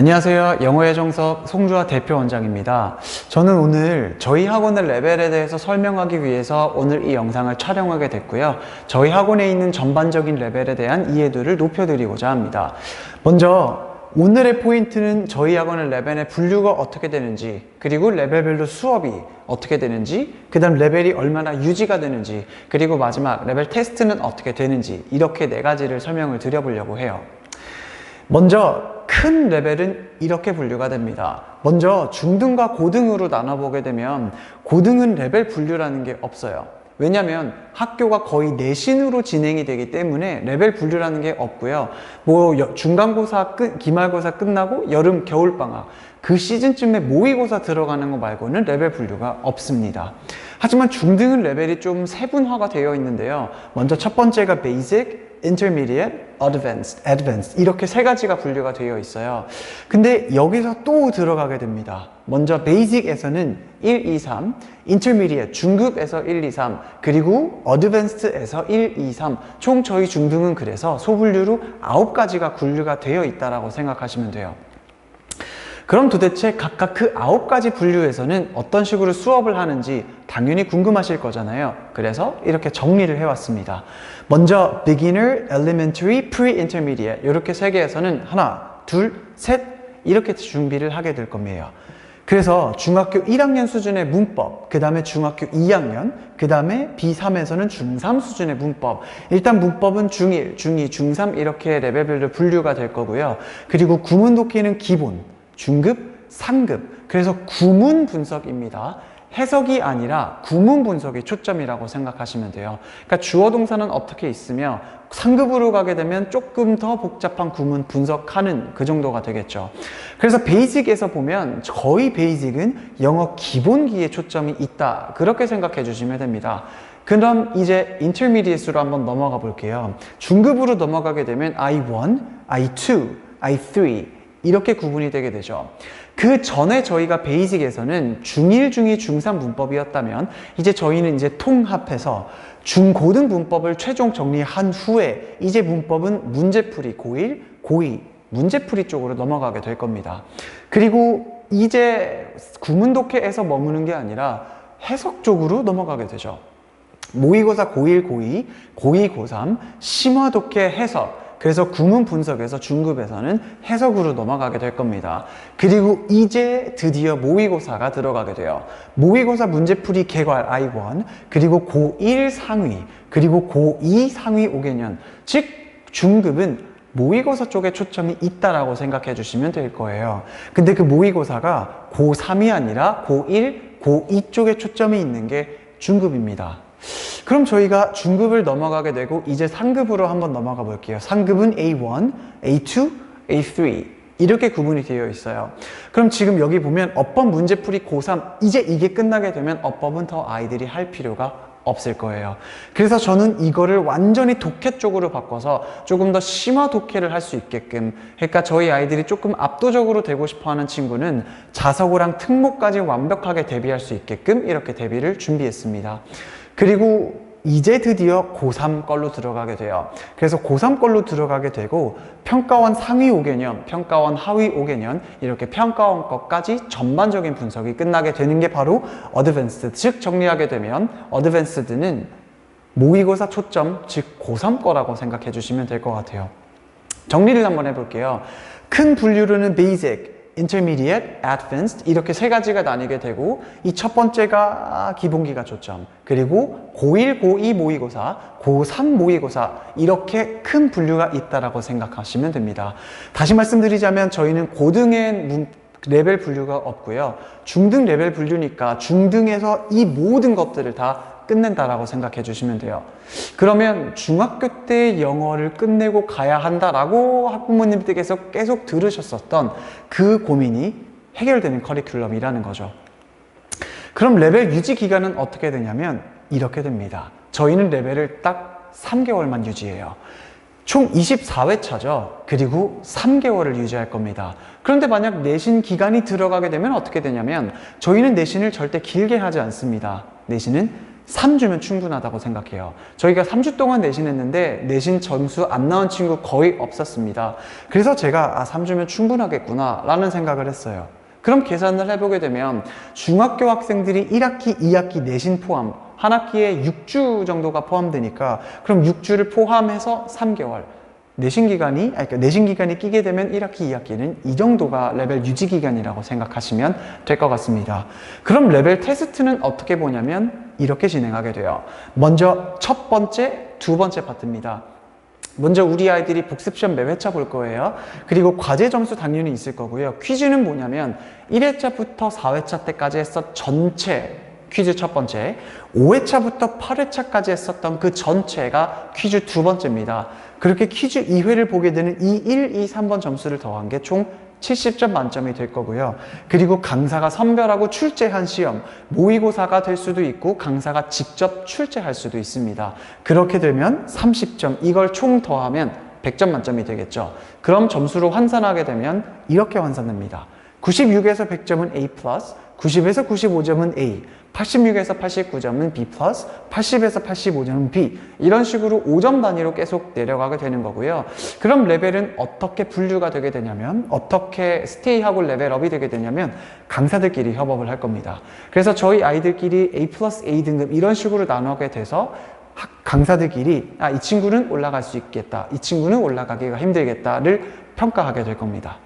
안녕하세요. 영어의 정석 송주아 대표 원장입니다. 저는 오늘 저희 학원의 레벨에 대해서 설명하기 위해서 오늘 이 영상을 촬영하게 됐고요. 저희 학원에 있는 전반적인 레벨에 대한 이해도를 높여드리고자 합니다. 먼저 오늘의 포인트는 저희 학원의 레벨의 분류가 어떻게 되는지, 그리고 레벨별로 수업이 어떻게 되는지, 그 다음 레벨이 얼마나 유지가 되는지, 그리고 마지막 레벨 테스트는 어떻게 되는지, 이렇게 네 가지를 설명을 드려보려고 해요. 먼저 큰 레벨은 이렇게 분류가 됩니다. 먼저 중등과 고등으로 나눠보게 되면 고등은 레벨 분류라는 게 없어요. 왜냐하면 학교가 거의 내신으로 진행이 되기 때문에 레벨 분류라는 게 없고요. 뭐 여- 중간고사 끝, 기말고사 끝나고 여름 겨울 방학 그 시즌쯤에 모의고사 들어가는 거 말고는 레벨 분류가 없습니다. 하지만 중등은 레벨이 좀 세분화가 되어 있는데요. 먼저 첫 번째가 베이직, intermediate, advanced, advanced 이렇게 세 가지가 분류가 되어 있어요. 근데 여기서 또 들어가게 됩니다. 먼저 basic에서는 1, 2, 3, intermediate 중급에서 1, 2, 3 그리고 advanced에서 1, 2, 3 총 저희 중등은 그래서 소분류로 9가지가 분류가 되어 있다라고 생각하시면 돼요. 그럼 도대체 각각 그 아홉 가지 분류에서는 어떤 식으로 수업을 하는지 당연히 궁금하실 거잖아요. 그래서 이렇게 정리를 해왔습니다. 먼저 beginner, elementary, pre-intermediate 이렇게 세 개에서는 하나, 둘, 셋 이렇게 준비를 하게 될 겁니다. 그래서 중학교 1학년 수준의 문법, 그 다음에 중학교 2학년, 그 다음에 B3에서는 중3 수준의 문법. 일단 문법은 중1, 중2, 중3 이렇게 레벨별로 분류가 될 거고요. 그리고 구문 독해는 기본, 중급, 상급. 그래서 구문 분석입니다. 해석이 아니라 구문 분석이 초점이라고 생각하시면 돼요. 그러니까 주어 동사는 어떻게 있으며 상급으로 가게 되면 조금 더 복잡한 구문 분석하는 그 정도가 되겠죠. 그래서 베이직에서 보면 거의 베이직은 영어 기본기에 초점이 있다. 그렇게 생각해 주시면 됩니다. 그럼 이제 인터미디에이트로 한번 넘어가 볼게요. 중급으로 넘어가게 되면 I1, I2, I3 이렇게 구분이 되게 되죠. 그 전에 저희가 베이직에서는 중1, 중2, 중3 문법이었다면 이제 저희는 이제 통합해서 중고등 문법을 최종 정리한 후에 이제 문법은 문제풀이 고1, 고2 문제풀이 쪽으로 넘어가게 될 겁니다. 그리고 이제 구문독해에서 머무는 게 아니라 해석 쪽으로 넘어가게 되죠. 모의고사 고1, 고2, 고2, 고3, 심화독해 해석 그래서 구문 분석에서 중급에서는 해석으로 넘어가게 될 겁니다. 그리고 이제 드디어 모의고사가 들어가게 돼요. 모의고사 문제풀이 개괄 I1, 그리고 고1 상위, 그리고 고2 상위 5개년, 즉 중급은 모의고사 쪽에 초점이 있다라고 생각해 주시면 될 거예요. 근데 그 모의고사가 고3이 아니라 고1, 고2 쪽에 초점이 있는 게 중급입니다. 그럼 저희가 중급을 넘어가게 되고 이제 상급으로 한번 넘어가 볼게요. 상급은 A1, A2, A3 이렇게 구분이 되어 있어요. 그럼 지금 여기 보면 어법 문제풀이 고3 이제 이게 끝나게 되면 어법은 더 아이들이 할 필요가 없을 거예요. 그래서 저는 이거를 완전히 독해 쪽으로 바꿔서 조금 더 심화 독해를 할 수 있게끔 그러니까 저희 아이들이 조금 압도적으로 되고 싶어 하는 친구는 자석어랑 특목까지 완벽하게 대비할 수 있게끔 이렇게 대비를 준비했습니다. 그리고 이제 드디어 고3 걸로 들어가게 돼요. 그래서 고3 걸로 들어가게 되고 평가원 상위 5개년, 평가원 하위 5개년 이렇게 평가원 것까지 전반적인 분석이 끝나게 되는 게 바로 어드밴스드 즉 정리하게 되면 어드밴스드는 모의고사 초점 즉 고3 거라고 생각해 주시면 될 것 같아요. 정리를 한번 해볼게요. 큰 분류로는 basic, intermediate, advanced 이렇게 세 가지가 나뉘게 되고 이 첫 번째가 기본기가 초점 그리고 고1, 고2 모의고사, 고3 모의고사 이렇게 큰 분류가 있다라고 생각하시면 됩니다. 다시 말씀드리자면 저희는 고등의 문- 레벨 분류가 없고요. 중등 레벨 분류니까 중등에서 이 모든 것들을 다 끝낸다라고 생각해 주시면 돼요. 그러면 중학교 때 영어를 끝내고 가야 한다라고 학부모님들께서 계속 들으셨었던 그 고민이 해결되는 커리큘럼이라는 거죠. 그럼 레벨 유지 기간은 어떻게 되냐면 이렇게 됩니다. 저희는 레벨을 딱 3개월만 유지해요. 총 24회차죠. 그리고 3개월을 유지할 겁니다. 그런데 만약 내신 기간이 들어가게 되면 어떻게 되냐면 저희는 내신을 절대 길게 하지 않습니다. 내신은 3주면 충분하다고 생각해요. 저희가 3주 동안 내신했는데 내신 점수 안 나온 친구 거의 없었습니다. 그래서 제가 아, 3주면 충분하겠구나 라는 생각을 했어요. 그럼 계산을 해보게 되면 중학교 학생들이 1학기, 2학기 내신 포함, 한 학기에 6주 정도가 포함되니까 그럼 6주를 포함해서 3개월. 내신 기간이, 아니, 그러니까 내신 기간이 끼게 되면 1학기, 2학기는 이 정도가 레벨 유지 기간이라고 생각하시면 될 것 같습니다. 그럼 레벨 테스트는 어떻게 보냐면 이렇게 진행하게 돼요. 먼저 첫 번째, 두 번째 파트입니다. 먼저 우리 아이들이 복습시험 매 회차 볼 거예요. 그리고 과제 점수 당연히 있을 거고요. 퀴즈는 뭐냐면 1회차부터 4회차 때까지 했었 전체 퀴즈 첫 번째, 5회차부터 8회차까지 했었던 그 전체가 퀴즈 두 번째입니다. 그렇게 퀴즈 2회를 보게 되는 이 1, 2, 3번 점수를 더한 게 총 70점 만점이 될 거고요. 그리고 강사가 선별하고 출제한 시험, 모의고사가 될 수도 있고 강사가 직접 출제할 수도 있습니다. 그렇게 되면 30점, 이걸 총 더하면 100점 만점이 되겠죠. 그럼 점수로 환산하게 되면 이렇게 환산됩니다. 96에서 100점은 A+, 90에서 95점은 A, 86에서 89점은 B+, 80에서 85점은 B 이런 식으로 5점 단위로 계속 내려가게 되는 거고요. 그럼 레벨은 어떻게 분류가 되게 되냐면 어떻게 스테이하고 레벨업이 되게 되냐면 강사들끼리 협업을 할 겁니다. 그래서 저희 아이들끼리 A A 등급 이런 식으로 나누게 돼서 학- 강사들끼리 아, 이 친구는 올라갈 수 있겠다. 이 친구는 올라가기가 힘들겠다를 평가하게 될 겁니다.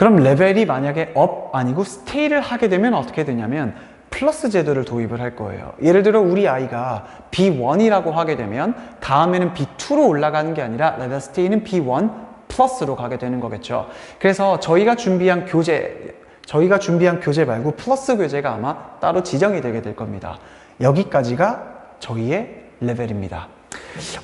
그럼 레벨이 만약에 업 아니고 스테이를 하게 되면 어떻게 되냐면 플러스 제도를 도입을 할 거예요. 예를 들어 우리 아이가 B1이라고 하게 되면 다음에는 B2로 올라가는 게 아니라 레벨 스테이는 B1 플러스로 가게 되는 거겠죠. 그래서 저희가 준비한 교재 저희가 준비한 교재 말고 플러스 교재가 아마 따로 지정이 되게 될 겁니다. 여기까지가 저희의 레벨입니다.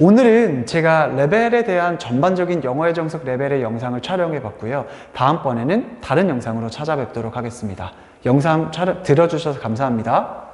오늘은 제가 레벨에 대한 전반적인 영어의 정석 레벨의 영상을 촬영해 봤고요. 다음번에는 다른 영상으로 찾아뵙도록 하겠습니다. 영상 촬영, 들어주셔서 감사합니다.